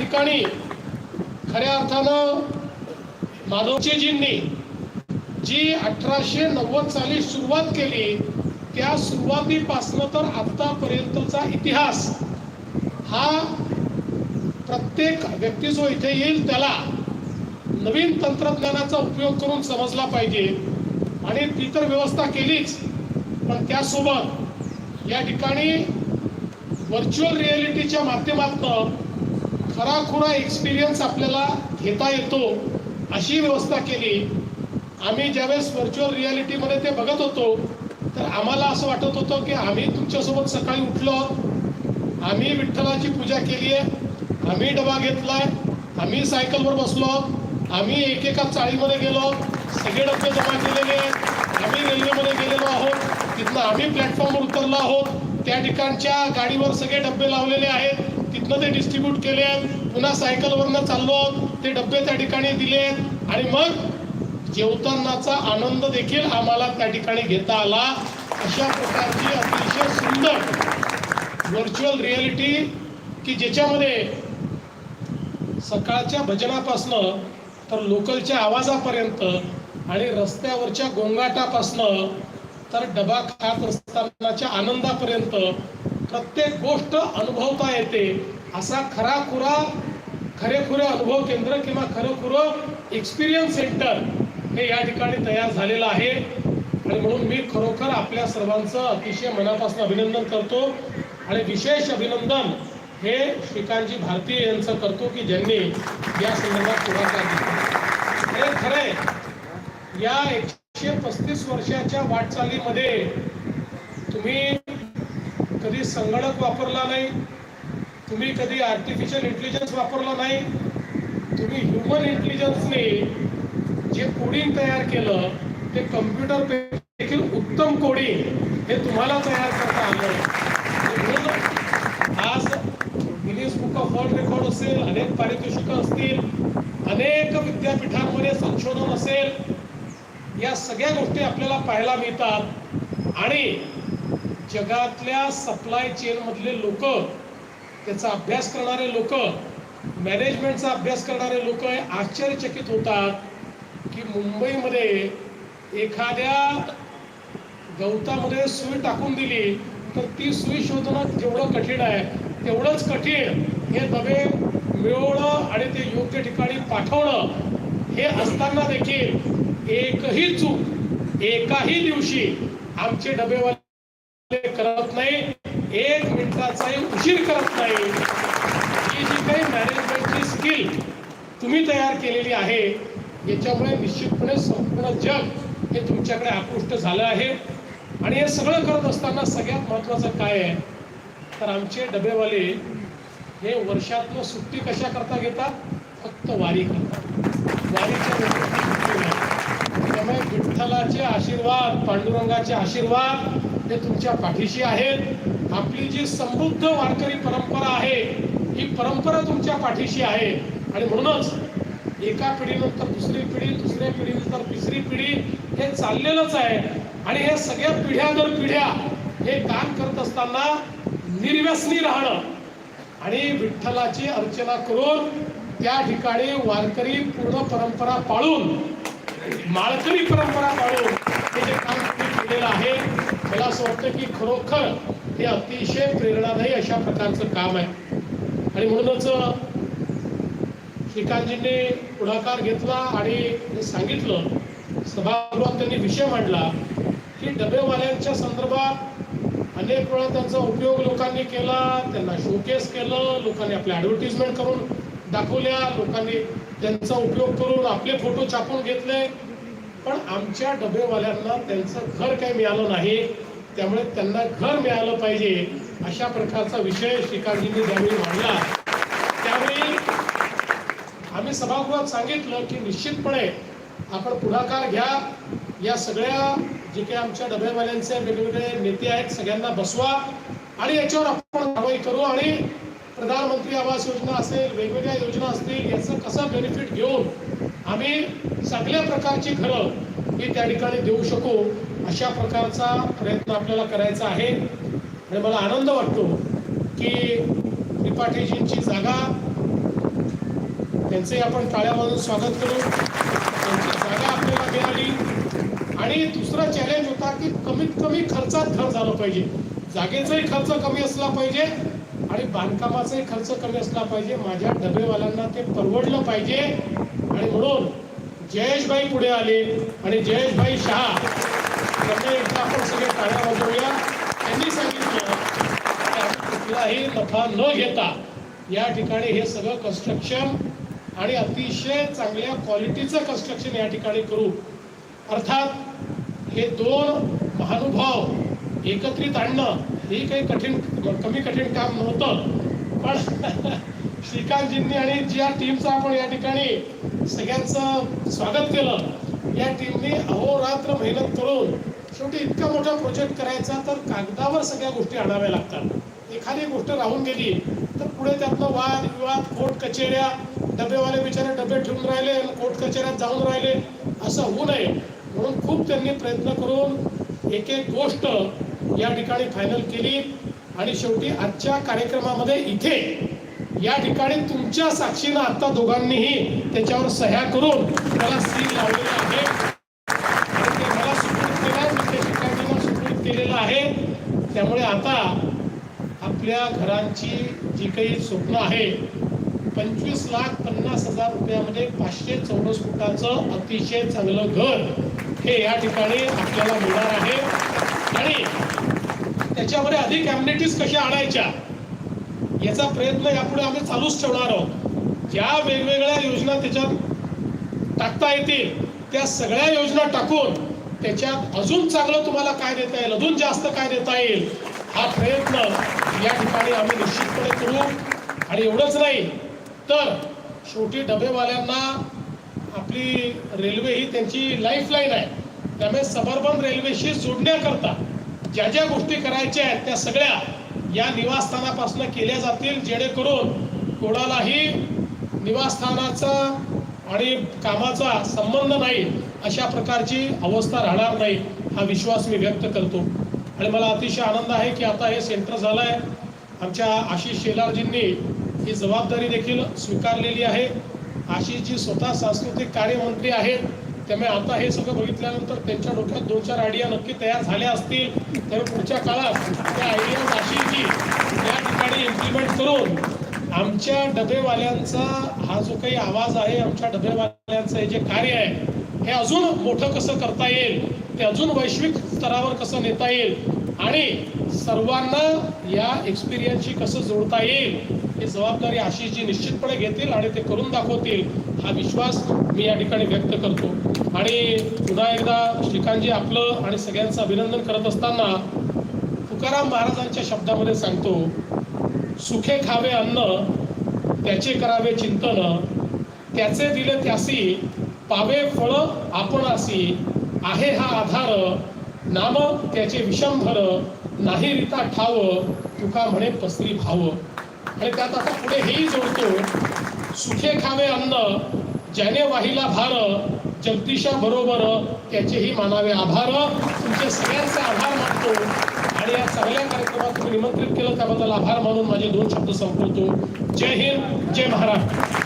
ठिकाणी खऱ्या अर्थानं माधवचेजींनी जी अठराशे नव्वद साली सुरुवात केली त्या सुरुवातीपासनं तर आतापर्यंतचा इतिहास हा प्रत्येक व्यक्ती जो इथे येईल त्याला नवीन तंत्रज्ञानाचा उपयोग करून समजला पाहिजे. आणि ती तर व्यवस्था केलीच पण त्यासोबत या ठिकाणी व्हर्च्युअल रिॲलिटीच्या माध्यमातून खराखुरा एक्सपिरियन्स आपल्याला घेता येतो अशी व्यवस्था केली. आम्ही ज्यावेळेस व्हर्च्युअल रियालिटीमध्ये ते बघत होतो तर आम्हाला असं वाटत होतं की आम्ही तुमच्यासोबत सकाळी उठलो. आम्ही विठ्ठलाची पूजा केली आहे आम्ही डबा घेतलाय आम्ही सायकलवर बसलो आम्ही एकेका चाळीमध्ये गेलो सगळे डबे जमा केलेले आहेत. आम्ही रेल्वेमध्ये गेलेलो आहोत तिथनं आम्ही प्लॅटफॉर्मवर उतरलो आहोत. त्या ठिकाणच्या गाडीवर सगळे डबे लावलेले आहेत. तिथनं ते डिस्ट्रीब्यूट केले पुन्हा सायकलवरनं चाललो ते डबे त्या ठिकाणी दिले आणि मग जेवतानाचा आनंद देखील आम्हाला त्या ठिकाणी घेता आला. अशा प्रकारची अतिशय सुंदर व्हर्च्युअल रियालिटी की ज्याच्यामध्ये सकाळच्या भजनापासनं तर लोकलच्या आवाजापर्यंत आणि रस्त्यावरच्या गोंगाटापासनं तर डबा खात असतानाच्या आनंदापर्यंत प्रत्येक गोष्ट अनुभवता येते. असा खराखुरा खरेखुरे अनुभव केंद्र किंवा खरंखुरं एक्सपिरियन्स सेंटर हे या ठिकाणी तयार झालेलं आहे. आणि म्हणून मी खरोखर आपल्या सर्वांचं अतिशय मनापासून अभिनंदन करतो. आणि विशेष अभिनंदन हे श्रीकांतजी भारतीय यांचं करतो की ज्यांनी या संदर्भात पुढाकार घेतला. हे खरंय या एकशे पस्तीस वर्षाच्या वाटचालीमध्ये तुम्ही कधी संगणक वापरला नाही तुम्ही कधी आर्टिफिशियल इंटेलिजन्स वापरला नाही तुम्ही ह्युमन इंटेलिजन्सने जे कोडिंग तयार केलं ते कम्प्युटर देखील उत्तम कोडिंग हे तुम्हाला तयार करता आलं आज Guinness book of world record असेल अनेक पारितोषिकं असतील अनेक विद्यापीठांमध्ये संशोधन असेल या सगळ्या गोष्टी आपल्याला पाहायला मिळतात. आणि जगातल्या सप्लाय चेनमधले लोक त्याचा अभ्यास करणारे लोक मॅनेजमेंटचा अभ्यास करणारे लोक आश्चर्यचकित होतात की मुंबईमध्ये एखाद्या गवतामध्ये सुई टाकून दिली तर ती सुई शोधणं जेवढं कठीण आहे तेवढंच कठीण हे डबे मिळवणं आणि ते योग्य ठिकाणी पाठवणं हे असताना देखील एकही चूक एकाही दिवशी आमचे डबेवाले करत नाही. एक मिनिटाचाही उशीर करत नाही. ही जी काही मॅनेजमेंटची स्किल तुम्ही तयार केलेली आहे याच्यामुळे निश्चितपणे संपूर्ण जग हे तुमच्याकडे आकृष्ट झालं आहे. आणि हे सगळं करत असताना सगळ्यात महत्वाचं काय आहे? तर आमचे डबेवाले हे वर्षातनं सुट्टी कशा करता घेतात? फक्त वारी करतात. वारीच्या त्यामुळे विठ्ठलाचे आशीर्वाद पांडुरंगाचे आशीर्वाद हे तुमच्या पाठीशी आहेत. आपली जी समृद्ध वारकरी परंपरा आहे ही परंपरा तुमच्या पाठीशी आहे. आणि म्हणूनच एका पिढीनंतर दुसरी पिढी दुसऱ्या पिढीनंतर तिसरी पिढी हे चाललेलंच आहे. आणि हे सगळ्या पिढ्या दर पिढ्या हे काम करत असताना निर्व्यसनी राहणं आणि विठ्ठलाची अर्चना करून त्या ठिकाणी वारकरी पूर्ण परंपरा पाळून माळकरी परंपरा पाळून हे जे काम तुम्ही केलेलं आहे मला असं वाटतं की खरोखर हे अतिशय प्रेरणादायी अशा प्रकारचं काम आहे. आणि म्हणूनच श्रीकांतजींनी पुढाकार घेतला आणि सांगितलं. सभागृहात त्यांनी विषय मांडला की डबेवाल्यांच्या संदर्भात अनेक वेळा त्यांचा उपयोग लोकांनी केला त्यांना शोकेस केलं लोकांनी आपल्या ॲडव्हर्टिजमेंट करून दाखवल्या लोकांनी त्यांचा उपयोग करून आपले फोटो छापून घेतले. पण आमच्या डबेवाल्यांना त्यांचं घर काही मिळालं नाही त्यामुळे त्यांना घर मिळालं पाहिजे अशा प्रकारचा विषय श्रीकांतजींनी ज्यावेळी मांडला. त्यावेळी आम्ही सभागृहात सांगितलं की निश्चितपणे आपण पुढाकार घ्या. या सगळ्या जे काही आमच्या डबेवाल्यांचे वेगवेगळे नेते आहेत सगळ्यांना बसवा आणि याच्यावर आपण कारवाई करू आणि प्रधानमंत्री आवास योजना असेल वेगवेगळ्या योजना असतील याचं कसं बेनिफिट घेऊन आम्ही सगळ्या प्रकारची घरं ही त्या ठिकाणी देऊ शकू अशा प्रकारचा प्रयत्न आपल्याला करायचा आहे. आणि मला आनंद वाटतो की त्रिपाठीजींची जागा त्यांचंही आपण टाळ्या वाजून स्वागत करू. त्यांची जागा आपल्याला मिळाली. आणि दुसरा चॅलेंज होता की कमीत कमी खर्चात घर झालं पाहिजे. जागेचाही खर्च कमी असला पाहिजे आणि बांधकामाचाही खर्च कमी असला पाहिजे. माझ्या डबेवाल्यांना ते परवडलं पाहिजे. आणि म्हणून जयेशभाई पुढे आले आणि जयेशभाई शहा. त्यांना एकदा आपण सगळे टाळ्या वाजवूया. त्यांनी सांगितलं कुठलाही नफा न घेता या ठिकाणी हे सगळं कन्स्ट्रक्शन आणि अतिशय चांगल्या क्वालिटीचं कन्स्ट्रक्शन या ठिकाणी करू. अर्थात हे दोन महानुभाव एकत्रित आणणं हे काही कठीण कमी कठीण काम नव्हतं. पण श्रीकांतजींनी आणि ज्या टीमचं आपण या ठिकाणी सगळ्यांचं स्वागत केलं. या टीमने अहोरात्र मेहनत करून शेवटी इतका मोठा प्रोजेक्ट करायचा तर कागदावर सगळ्या गोष्टी आणाव्या लागतात. एखादी गोष्ट राहून गेली तर पुढे त्यातनं वाद विवाद कोर्ट कचेऱ्या डबेवाले बिचारे डबे ठेवून राहिले आणि कोर्ट कचेऱ्यात जाऊन राहिले असं होऊ नये. म्हणून खूप त्यांनी प्रयत्न करून एक एक गोष्ट या ठिकाणी फायनल केली. आणि शेवटी आजच्या कार्यक्रमामध्ये इथे या ठिकाणी तुमच्या साक्षीनं आता दोघांनीही त्याच्यावर सह्या करून त्याला सील लावलेलं आहे. आणि ते मला सुपूर्द केलं मी ते सुपूर्द केलेलं आहे. त्यामुळे आता आपल्या घरांची जी काही स्वप्न आहे पंचवीस लाख पन्नास हजार रुपयामध्ये पाचशे चौरस फुटाचं अतिशय चांगलं घर हे या ठिकाणी आपल्याला मिळणार आहे. आणि त्याच्यामध्ये अधिक ॲम्युनिटीज कशा आणायच्या? याचा प्रयत्न यापुढे आम्ही चालूच ठेवणार आहोत. ज्या वेगवेगळ्या योजना त्याच्यात टाकता येतील त्या सगळ्या योजना टाकून त्याच्यात अजून चांगलं तुम्हाला काय देता येईल अजून जास्त काय देता येईल हा प्रयत्न या ठिकाणी आम्ही निश्चितपणे करू. आणि एवढंच नाही तर शेवटी डबेवाल्यांना आपली रेल्वे ही त्यांची लाईफलाईन आहे. त्यामुळे सबर्बन रेल्वेशी जोडण्याकरता ज्या ज्या गोष्टी करायच्या आहेत त्या सगळ्या या निवासस्थानापासून केल्या जातील जेणेकरून कोणालाही निवासस्थानाचा आणि कामाचा संबंध नाही अशा प्रकारची अवस्था राहणार नाही हा विश्वास मी व्यक्त करतो. आणि मला अतिशय आनंद आहे की आता हे सेंटर झालं आहे आमच्या आशिष शेलारजींनी ही जबाबदारी देखील स्वीकारलेली आहे. आशिषजी स्वतः सांस्कृतिक कार्यमंत्री आहेत. त्यामुळे आता हे सगळं बघितल्यानंतर त्यांच्या डोक्यात दोन चार आयडिया नक्की तयार झाल्या असतील. त्यामुळे पुढच्या काळात त्या आयडियाज की त्या ठिकाणी इम्प्लिमेंट करून आमच्या डबेवाल्यांचा हा जो काही आवाज आहे आमच्या डबेवाल्यांचं हे जे कार्य आहे हे अजून मोठं कसं करता येईल? ते अजून वैश्विक स्तरावर कसं नेता येईल? आणि सर्वांना या एक्सपिरियन्सशी कसं जोडता येईल ही जबाबदारी आशिषजी निश्चितपणे घेतील आणि ते करून दाखवतील. हा विश्वास मी या ठिकाणी व्यक्त करतो. आणि पुन्हा एकदा श्रीकांतजी आपलं आणि सगळ्यांचं अभिनंदन करत असताना तुकाराम महाराजांच्या शब्दामध्ये सांगतो सुखे खावे अन्न त्याचे करावे चिंतन त्याचे दिले त्यासी पावे फळ आपणासी आहे हा आधार नाम त्याचे विषंभर नाही रिता ठाव तुका म्हणे पसरी भाव. आणि त्यात आता पुढे हेही जोडतो सुखे खावे अन्न ज्याने वाहिला भार जगदीशा बरोबर त्याचेही मानावे आभार. तुमचे सगळ्यांचे आभार मानतो. आणि या चांगल्या कार्यक्रमात तुम्ही निमंत्रित केलं त्याबद्दल आभार मानून माझे दोन शब्द संपवतो. जय हिंद जय महाराष्ट्र.